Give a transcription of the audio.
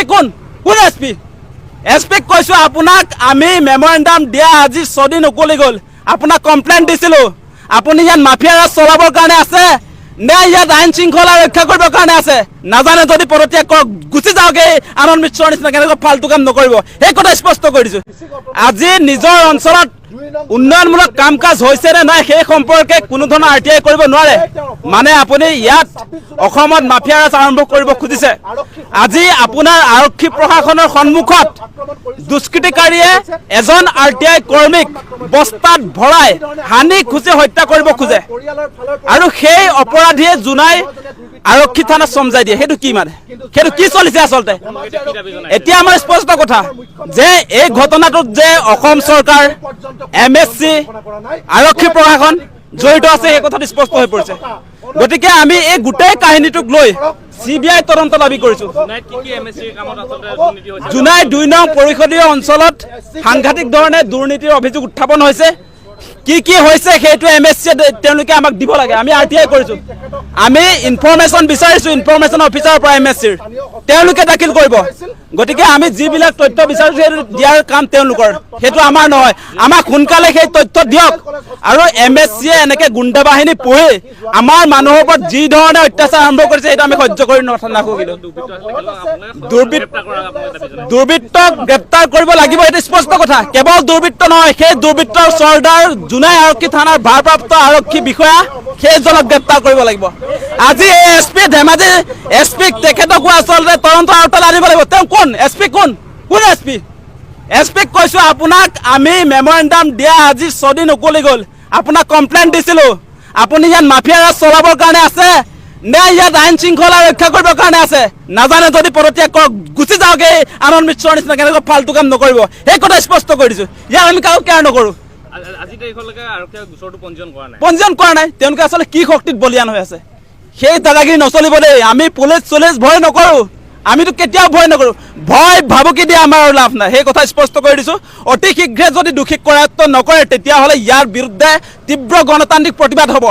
P কোন? কোন S P S pick কৈছোঁ আপোনাক আমি মেমৰেণ্ডাম দিয়া আজি ছদিন উকলি গ'ল। আপোনাক কমপ্লেইন দিছিলোঁ। আপুনি ইয়াত মাফিয়া ৰাজ চলাবৰ কাৰণে আছে নে ইয়াত আইন শৃংখলা ৰক্ষা কৰিবৰ কাৰণে আছে? নাজানে যদি পদত্যাগ কৰক, গুচি এই আনন্দ মিশ্ৰৰ নিচিনা কেনেকৈ ফাল্টু কাম নকৰিব? সেই কথা স্পষ্ট কৰি দিছোঁ। আজি নিজৰ অঞ্চলত উন্নয়নমূলক কাম কাজ হৈছে নে নাই সেই সম্পৰ্কে কোনো ধৰণৰ আৰ টি আই কৰিব নোৱাৰে। মানে আপুনি ইয়াত অসমত মাফিয়া ৰাজ আৰম্ভ কৰিব খুজিছে। আজি আপোনাৰ আৰক্ষী প্ৰশাসনৰ সন্মুখত দুষ্কৃতিকাৰীয়ে এজন আৰ টি আই কৰ্মীক বস্তাত ভৰাই হানি খুচি হত্যা কৰিব খোজে। আৰু সেই অপৰাধীয়ে জোনাই আৰক্ষী থানাত চমজাই দিয়ে। সেইটো কি মানে? সেইটো কি চলিছে আচলতে? এতিয়া আমাৰ স্পষ্ট কথা যে এই ঘটনাটোত যে অসম চৰকাৰ, এম এছ চি, আৰক্ষী প্ৰশাসন জড়িত আছে, সেই কথাটো স্পষ্ট হৈ পৰিছে। গতিকে আমি এই গোটেই কাহিনীটোক লৈ চি বি আই তদন্ত দাবি কৰিছো। জোনাই দুই নং পৰিষদীয় অঞ্চলত সাংঘাতিক ধৰণে দুৰ্নীতিৰ অভিযোগ উত্থাপন হৈছে। কি কি হৈছে সেইটো এম এছ চিয়ে তেওঁলোকে আমাক দিব লাগে। আমি আৰ টি আই কৰিছোঁ। আমি ইনফৰমেশ্যন বিচাৰিছোঁ ইনফৰমেশ্যন অফিচাৰৰ পৰা এম এছ চিৰ তেওঁলোকে দাখিল কৰিব। গতিকে আমি যিবিলাক তথ্য বিচাৰিছো সেইটো দিয়াৰ কাম তেওঁলোকৰ। সেইটো আমাৰ নহয়। সোনকালে সেই তথ্য দিয়ক। আৰু এম এছ চিয়ে এনেকে গুণ্ডা বাহিনী পুহি আমাৰ মানুহৰ ওপৰত যি ধৰণে অত্যাচাৰ আৰম্ভ কৰিছে আমি সহ্য কৰি নাথাকো কিন্তু। দুৰ্বৃত্ত আছিলে কিন্তু আপোনালোকে গ্ৰেপ্তাৰ কৰাৰ আপোনালোকে দাবি জনাইছে দুৰ্বৃত্তক গ্ৰেপ্তাৰ কৰিব লাগিব, এইটো স্পষ্ট কথা। কেৱল দুৰ্বৃত্ত নহয়, সেই দুৰ্বৃত্তৰ চৰ্দাৰ জোনাই আৰক্ষী থানাৰ ভাৰপ্ৰাপ্ত আৰক্ষী বিষয়া, সেইজনক গ্ৰেপ্তাৰ কৰিব লাগিব। আজি এছ পি ধেমাজি এছ পিক তেখেতকো আচলতে তদন্ত আওতালৈ আনিব লাগিব। তেওঁ কোন? এছ কোন? কোন এছ পি এছ পিক কৈছোঁ আপোনাক আমি মেমৰেণ্ডাম দিয়া আজি ছদিন উকলি গ'ল। আপোনাক কমপ্লেইন দিছিলোঁ। আপুনি ইয়াত মাফিয়া ৰাজ চলাবৰ কাৰণে আছে নে ইয়াত আইন শৃংখলা ৰক্ষা কৰিবৰ কাৰণে আছে? নাজানে যদি পদত্যাগ কৰক গুচি যাওক এই আনন্দ মিশ্ৰৰ নিচিনা কেনেকৈ ফাল্টু কাম নকৰিব। সেই কথা স্পষ্ট কৰি দিছোঁ। ইয়াত আমি কাকো কেয়াৰ নকৰোঁ। পঞ্জীয়ন কৰা নাই। পঞ্জীয়ন কৰা নাই। তেওঁলোকে আচলতে কি শক্তিত বলিয়ান হৈ আছে? সেই দাদাগিৰি নচলিব দেই। আমি পুলিচ চুলিচ ভয় নকৰোঁ। আমিতো কেতিয়াও ভয় নকৰোঁ। ভয় ভাবুকি দিয়ে আমাৰ লাভ নাই। সেই কথা স্পষ্ট কৰি দিছোঁ। অতি শীঘ্ৰে যদি দোষীক কৰায়ত্ব নকৰে, তেতিয়াহ'লে ইয়াৰ বিৰুদ্ধে তীব্ৰ গণতান্ত্ৰিক প্ৰতিবাদ হ'ব।